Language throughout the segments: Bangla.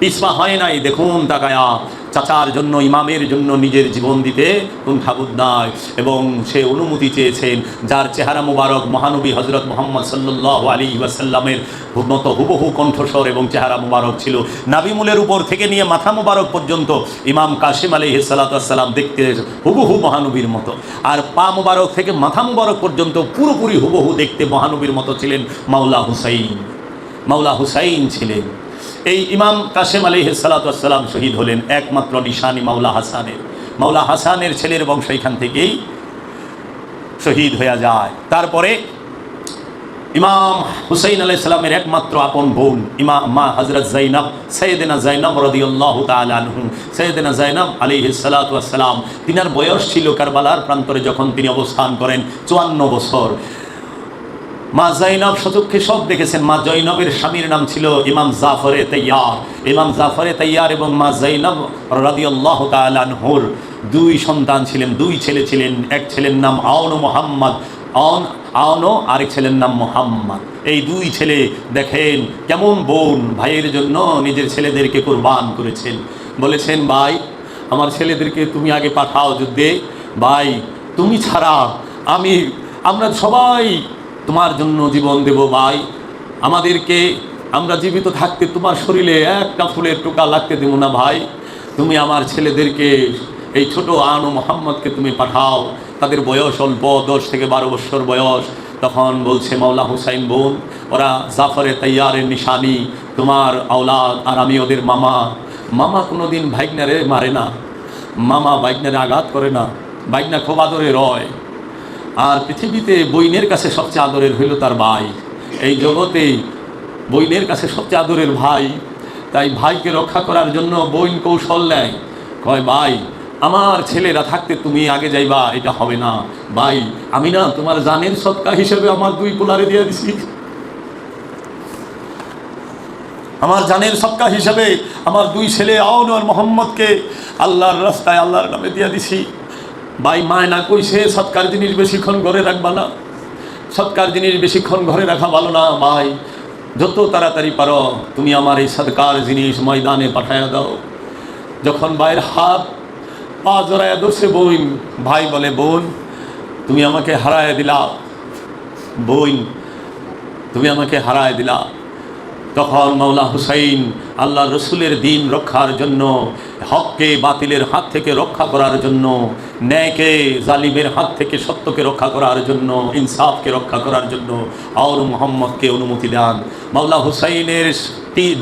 পিসপা হয় নাই, দেখুন তাকায়া। চাচার জন্য, ইমামের জন্য নিজের জীবন দিতে ঠাকুর নয় এবং সে অনুমতি চেয়েছেন, যার চেহারা মুবারক মহানবী হজরত মোহাম্মদ সাল্লাহ আলী ওয়াসাল্লামের মতো হুবহু কণ্ঠস্বর এবং চেহারা মুবারক ছিল। নাবিমুলের উপর থেকে নিয়ে মাথা মুবারক পর্যন্ত ইমাম কাশিম আলী সাল্লাতাম দেখতে হুবহু মহানবীর মতো। আর পা মুবারক থেকে মাথা মুবারক পর্যন্ত পুরোপুরি হুবহু দেখতে মহানবীর মতো ছিলেন মাওলা হুসাইন। মাওলা হুসাইন ছিলেন। এই ইমাম কাসেম আলী সালাতাম শহীদ হলেন একমাত্র নিশানি মাওলা হাসানের। মাওলা হাসানের ছেলের বংশ এখান থেকেই শহীদ হয়ে যায়। তারপরে ইমাম হুসাইন আলাই সালামের একমাত্র আপন বোন ইমাম মা হজরত জাইনাব সৈয়দিনা জাইনাব রদিউল্লাহ তালু সৈয়দিনা জাইনাব আলী সালাতাম তিনার বয়স ছিল কারবালার প্রান্তরে যখন তিনি অবস্থান করেন চুয়ান্ন বছর। মা জাইনব সচক্ষে সব দেখেছেন। মা জৈনবের স্বামীর নাম ছিল ইমাম জাফরে তৈয়ার ইমাম জাফরে তৈয়ার এবং মা জৈনব রদিউল্লাহ তালহুর দুই সন্তান ছিলেন, দুই ছেলে ছিলেন। এক ছেলের নাম আউন মোহাম্মদ আউন আউনো আরেক ছেলের নাম মোহাম্মদ। এই দুই ছেলে দেখেন কেমন বোন। ভাইয়ের জন্য নিজের ছেলেদেরকে কোরবান করেছেন। বলেছেন, ভাই, আমার ছেলেদেরকে তুমি আগে পাঠাও যুদ্ধে। ভাই, তুমি ছাড়া আমি, আমরা সবাই তোমার জন্য জীবন দেব ভাই। আমাদেরকে আমরা জীবিত থাকতে তোমার শরীরে একটা ফুলের টোকা লাগতে দেবো না ভাই। তুমি আমার ছেলেদেরকে, এই ছোট আনু মোহাম্মদকে তুমি পাঠাও। তাদের বয়স অল্প, দশ থেকে বারো বছর বয়স। তখন বলছে, মাওলা হুসাইন বোন, ওরা জাফরে তৈয়ারের নিশানি। তোমার আওলাদ আর আমি ওদের মামা। মামা কোনো দিন ভাইগনারে মারে না। মামা বাইকনারে আঘাত করে না। বাইকনা খুব আদরে রয়। আর পৃথিবীতে বইনের কাছে সবচেয়ে আদরের হইল তার ভাই। এই জগতে বইনের কাছে সবচেয়ে আদরের ভাই। তাই ভাইকে রক্ষা করার জন্য বইন কৌশল নেয়। কয়, ভাই, আমার ছেলেরা থাকতে তুমি আগে যাইবা, এটা হবে না। ভাই, আমি না তোমার জানের সৎকা হিসেবে আমার দুই পোলারে দিয়ে দিছি। আমার জানের সৎকা হিসেবে আমার দুই ছেলে আউন আর মোহাম্মদকে আল্লাহর রাস্তায় আল্লাহর নামে দিয়ে দিছি। ভাই মায় না কইছে, সৎকার জিনিস বেশিক্ষণ ঘরে রাখবা না। সৎকার জিনিস বেশিক্ষণ ঘরে রাখা ভালো না, ভাই। যত তাড়াতাড়ি পারো, তুমি আমার এই সৎকার জিনিস ময়দানে পাঠাইয়া দাও। যখন ভাইয়ের হাত পা জড়াইয়া দোষে বোন, ভাই বলে, বোন, তুমি আমাকে হারায় দিলা। বোন, তুমি আমাকে হারায় দিলা। তখন মৌলা হুসাইন আল্লাহ রসুলের দিন রক্ষার জন্য, হককে বাতিলের হাত থেকে রক্ষা করার জন্য, ন্যায়কে জালিমের হাত থেকে সত্যকে রক্ষা করার জন্য, ইনসাফকে রক্ষা করার জন্য আউর মোহাম্মদকে অনুমতি দেন। মাওলা হুসাইনের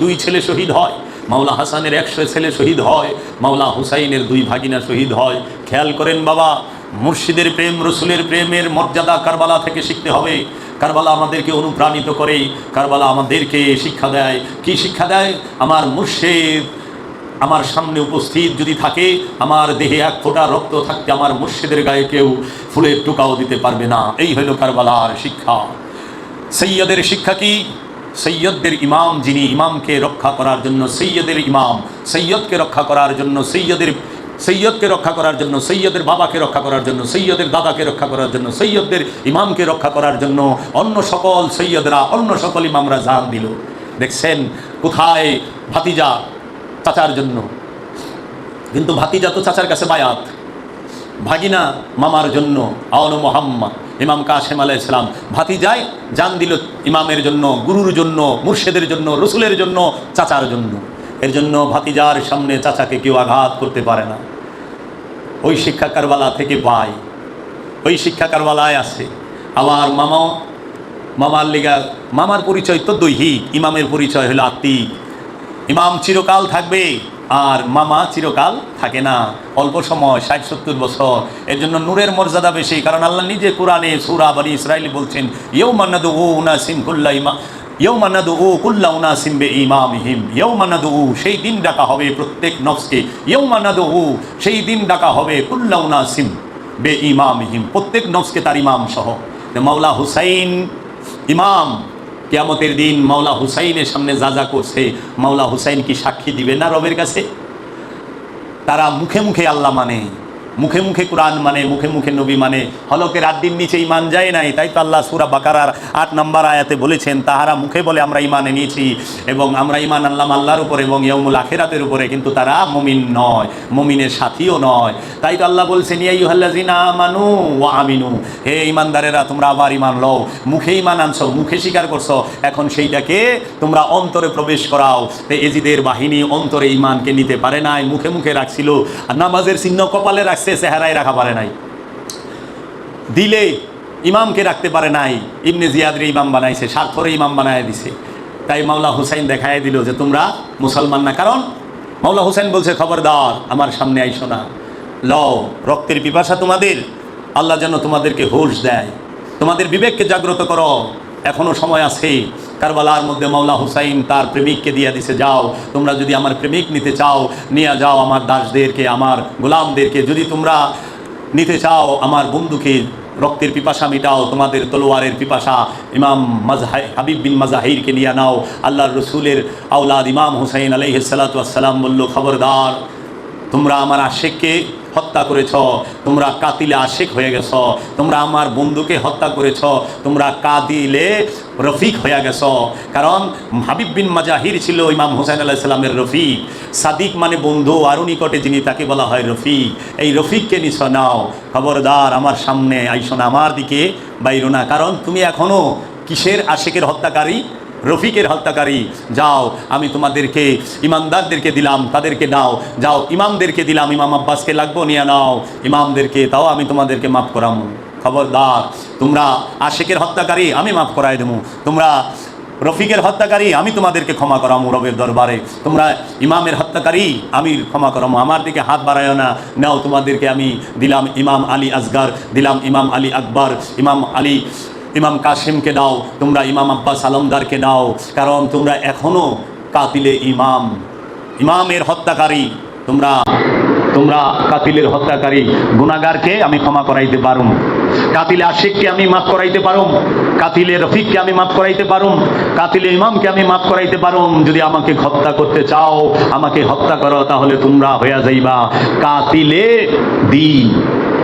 দুই ছেলে শহীদ হয়, মাওলা হাসানের একশো ছেলে শহীদ হয়, মাওলা হুসাইনের দুই ভাগিনা শহীদ হয়। খেয়াল করেন বাবা, মুর্শিদের প্রেম, রসুলের প্রেমের মর্যাদা কারবালা থেকে শিখতে হবে। কারবালা আমাদেরকে অনুপ্রাণিত করে, কারবালা আমাদেরকে শিক্ষা দেয়। কি শিক্ষা দেয়? আমার মুর্শেদ, আমার সামনে উপস্থিত যদি থাকে, আমার দেহে এক ফোঁটা রক্ত থাকতে আমার মুর্শিদের গায়ে কেউ ফুলের টুকাও দিতে পারবে না। এই হলো কারবালার শিক্ষা। সৈয়দের শিক্ষা কি? সৈয়দদের ইমাম যিনি, ইমামকে রক্ষা করার জন্য সৈয়দের ইমাম, সৈয়দকে রক্ষা করার জন্য সৈয়দের সৈয়দকে রক্ষা করার জন্য, সৈয়দের বাবাকে রক্ষা করার জন্য, সৈয়দের দাদাকে রক্ষা করার জন্য সৈয়দদের ইমামকে রক্ষা করার জন্য অন্য সকল সৈয়দরা, অন্য সকল ইমামরা জান দিল। দেখছেন কোথায় ভাতিজা চাচার জন্য? কিন্তু ভাতিজা তো চাচার কাছে বায়াত। ভাগিনা মামার জন্য, আওন মোহাম্মদ, ইমাম কাশেম আলাহ ইসলাম ভাতি যায় জান দিল ইমামের জন্য, গুরুর জন্য, মুর্শেদের জন্য, রসুলের জন্য, চাচার জন্য। এর জন্য ভাতিজার সামনে চাচাকে কেউ আঘাত করতে পারে না। ওই শিক্ষা কারবালা থেকে পাই ওই শিক্ষা কারবালায় আছে। আমার মামাও মামার লিগা, মামার পরিচয় তো দৈহিক, ইমামের পরিচয় হলো আত্মিক। ইমাম চিরকাল থাকবে, আর মামা চিরকাল থাকে না। অল্প সময়, ষাট, সত্তর বছর। এর জন্য নূরের মর্যাদা বেশি, কারণ আল্লাহ নিজে কোরআনে সুরা বানি ইসরায়েলি বলছেন ইউ মান্নাদু ও উনাসিম কুল্লা ইমা ইউ মান্নাদু ও কুল্লা উনাসিম বে ইমামিহিম ইউ মান্নাদু উ সেই দিন ডাকা হবে প্রত্যেক নফসকে। ইউ মান্নাদু উ সেই দিন ডাকা হবে কুল্লা উনাসিম বে ইমামিহিম প্রত্যেক নফসকে তার ইমাম সহ। মাওলা হুসাইন, ইমাম, কেয়ামতের দিন মাওলা হুসাইনের সামনে যা যা করছে, মাওলা হুসাইন কি সাক্ষী দিবে না রবের কাছে? তারা মুখে মুখে আল্লাহ মানে। মুখে মুখে কোরআন মানে মুখে মুখে নবী মানে। হলকের আড্ডির নিচে ইমান যায় নাই, তাই তো আল্লাহ সুরা বাকারার আট নম্বর আয়াতে বলেছেন, তাহারা মুখে বলে আমরা ইমান এনেছি এবং আমরা ইমান আল্লাহ আল্লাহর উপরে এবং ইয়মুল আখেরাতের উপরে, কিন্তু তারা মমিন নয়, মমিনের সাথীও নয়। তাই তো আল্লাহ বলছেন ইয়াইহাল্লাজিনা ও আমিনু হে ইমানদারেরা তোমরা আবার ইমান লও। মুখে ইমান আনছো, মুখে স্বীকার করছ, এখন সেইটাকে তোমরা অন্তরে প্রবেশ করাও। এজিদের বাহিনী অন্তরে ইমানকে নিতে পারে নাই, মুখে মুখে রাখছিল, আর নামাজের চিহ্ন কপালে রাখছে। চেহারায় রাখা পারে নাই। দিলে ইমামকে রাখতে পারে নাই। ইবনে জিয়াদরে ইমাম বানাইছে, স্বার্থরে ইমাম বানায় দিছে। তাই মাওলা হুসাইন দেখায় দিল যে তোমরা মুসলমান না। কারণ মাওলা হুসাইন বলছে, খবরদার, আমার সামনে আইসো না। লও, রক্তের পিপাসা তোমাদের। আল্লাহ যেন তোমাদেরকে হুশ দেয়। তোমাদের বিবেককে জাগ্রত করো। এখনও সময় আছে কারবালার মধ্যে মাওলা হুসাইন তার প্রেমিককে দিয়ে দিছে, যাও, তোমরা যদি আমার প্রেমিক নিতে চাও, নিয়ে যাও আমার দাসদেরকে, আমার গোলামদেরকে। যদি তোমরা নিতে চাও, আমার বন্ধুকে রক্তের পিপাসা মিটাও, তোমাদের তলোয়ারের পিপাসা ইমাম মাজাহ হাবিব বিন মাজাহিরকে নিয়ে নাও। আল্লাহর রসুলের আউলাদ ইমাম হুসাইন আলহিসাল্লাম বলল, খবরদার, তোমরা আমার আশেককে হত্যা করেছ, তোমরা কাতিলে আশেক হয়ে গেছ, তোমরা আমার বন্ধুকে হত্যা করেছ, তোমরা কাতিলে রফিক হয়ে গেছ। কারণ হাবিব বিন মাজাহির ছিল ইমাম হুসাইন আল্লাহ সাল্লামের রফিক। সাদিক মানে বন্ধু আরও নিকটে যিনি তাকে বলা হয় রফিক। এই রফিককে নিছ, নাও। খবরদার, আমার সামনে আইসো না, আমার দিকে বাইরো না। কারণ তুমি এখনও কিসের আশেকের হত্যাকারী? রফিকের হত্যাকারী, যাও, আমি তোমাদেরকে, ইমানদারদেরকে দিলাম, তাদেরকে নাও যাও, ইমামদেরকে দিলাম, ইমাম আব্বাসকে লাগবো, নিয়ে নাও, ইমামদেরকে, তাও আমি তোমাদেরকে মাফ করাম। খবরদার, তোমরা আশেকের হত্যাকারী, আমি মাফ করাই দেবো। তোমরা রফিকের হত্যাকারী, আমি তোমাদেরকে ক্ষমা করামো রবের দরবারে। তোমরা ইমামের হত্যাকারী, আমি ক্ষমা করামো। আমার দিকে হাত বাড়ায় না। নাও, তোমাদেরকে আমি দিলাম ইমাম আলী আসগার দিলাম ইমাম আলী আকবর, ইমাম আলী ইমাম কাসিমকে দাও, তোমরা ইমাম আব্বাস আলমদারকে দাও, কারণ তোমরা এখনও কাতিলে ইমাম। ইমামের হত্যাকারী, তোমরা তোমরা কাতিলের হত্যাকারী। গুণাগারকে আমি ক্ষমা করাইতে পারুম। কাতিলে আশিককে আমি মাফ করাইতে পারুম। কাতিলে রফিককে আমি মাফ করাইতে পারুম। কাতিলে ইমামকে আমি মাফ করাইতে পারুম। যদি আমাকে হত্যা করতে চাও, আমাকে হত্যা করো, তাহলে তোমরা হইয়া যাইবা। কাতিলে দিন।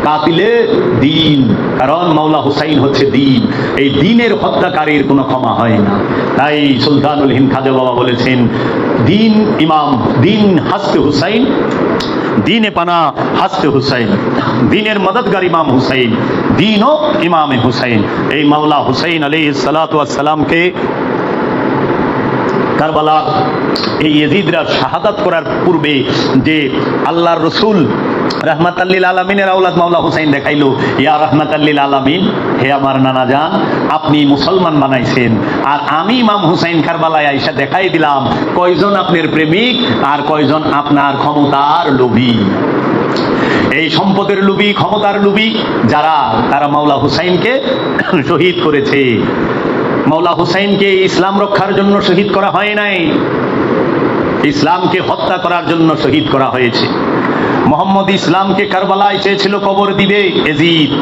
কাতিলে দিন। কারণ মাওলা হুসাইন হচ্ছে দিন। এই দিনের হত্যাকারীর কোনো ক্ষমা হয় না। তাই সুলতানুল হিন্দ খাজা বাবা বলেছেন, দিন ইমাম, দিন হাসতে হুসাইন, দিনে পানা হাসতে হুসাইন, দিনের মদতগার ইমাম হুসাইন দিন ও ইমামে হুসাইন। এই মাওলা হুসাইন আলী সালাতামকে কারবালা এই ইয়েজিদরা শাহাদাত করার পূর্বে যে আল্লাহর রসুল রহমাত আল্লিল আলমিনের আউলাদ মাওলা হুসাইন দেখাইলো, ইয়া রহমাত আল্লিল আলমিন, হে আমার নানা যান আপনি মুসলমান বানাইছেন, আর আমি ইমাম হুসাইন কারবালায় আইসা দেখাই দিলাম, কয়জন আপনার প্রেমিক আর কয়জন আপনার ক্ষমতার লোভী? এই সম্পদের লুবি ক্ষমতার লুবি যারা, তারা মাওলা হুসাইনকে শহীদ করেছে। মাওলা হুসাইনকে ইসলাম রক্ষার জন্য শহীদ করা হয় নাই, ইসলামকে হত্যা করার জন্য শহীদ করা হয়েছে। মোহাম্মদ ইসলামকে কারবালায় চেয়েছিল কবর দিবে এজিদ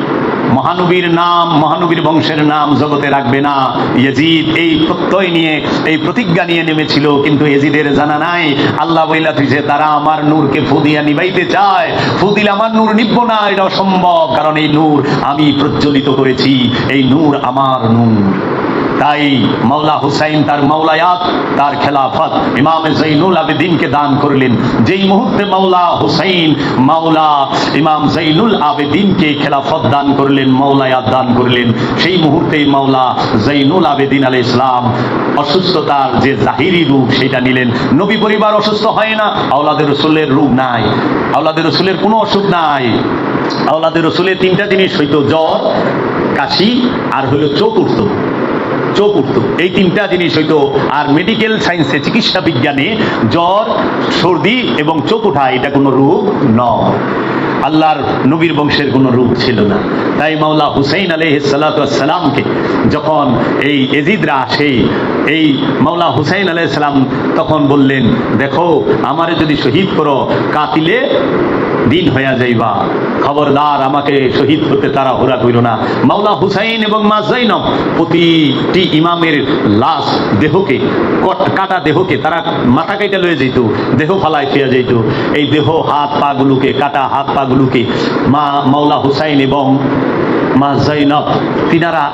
মহানবীর নাম, মহানবীর বংশের নাম জগতে রাখবে না। ইয়েজিদ এই প্রত্যয় নিয়ে, এই প্রতিজ্ঞা নিয়ে নেমেছিল, কিন্তু এজিদের জানা নাই। আল্লাহ বইলা যে তারা আমার নূরকে ফুদিয়া নিবাইতে চায়। ফুদিলে আমার নূর নিব না, এটা অসম্ভব। কারণ এই নূর আমি প্রজ্বলিত করেছি। এই নূর আমার নূর। তাই মাওলা হুসাইন তার মাওলায়াত, তার খেলাফত ইমাম জৈনুল আবেদিনকে দান করলেন। যেই মুহূর্তে মাওলা হুসাইন, মাওলা ইমাম জৈনুল আবেদিনকে খেলাফত দান করলেন, মাওলায়াত দান করলেন, সেই মুহূর্তেই মাওলা জৈনুল আবেদিন আল ইসলাম অসুস্থতার যে জাহিরি রূপ সেটা নিলেন। নবী পরিবার অসুস্থ হয় না, আওলাদের রসুলের রূপ নাই। আওলাদের রসুলের কোনো অসুখ নাই। আওলাদের রসুলের তিনটা জিনিস হইতো, জ্বর, কাশি, আর হইল চোখ উঠতো। চোখ উঠত এই তিনটা জিনিস হইতো আর মেডিকেল সায়েন্সে চিকিৎসা বিজ্ঞানে জ্বর, সর্দি এবং চোখ উঠা এটা কোনো রোগ নয়। আল্লাহর নবীর বংশের কোনো রূপ ছিল না। তাই মাওলা হুসাইন আলহ সালাতামকে যখন এই এজিদরা আসে, এই মাওলা হুসাইন আলাইসালাম তখন বললেন, দেখো, আমারে যদি শহীদ করো, কাতিলে দিন হইয়া যাইবা। খবরদার আমাকে শহীদ হতে তারা হোরা কইল না। মাওলা হুসাইন এবং মা জৈনব প্রতিটি ইমামের লাশ দেহকে, কাটা দেহকে তারা মাথা কেটে লয়ে যেত দেহ ফালায় ফিয়া যেত এই দেহ হাত পা পাগুলোকে কাটা, হাত পাগুলোকে মা, মাওলা হুসাইন এবং মা জৈনব তিনারা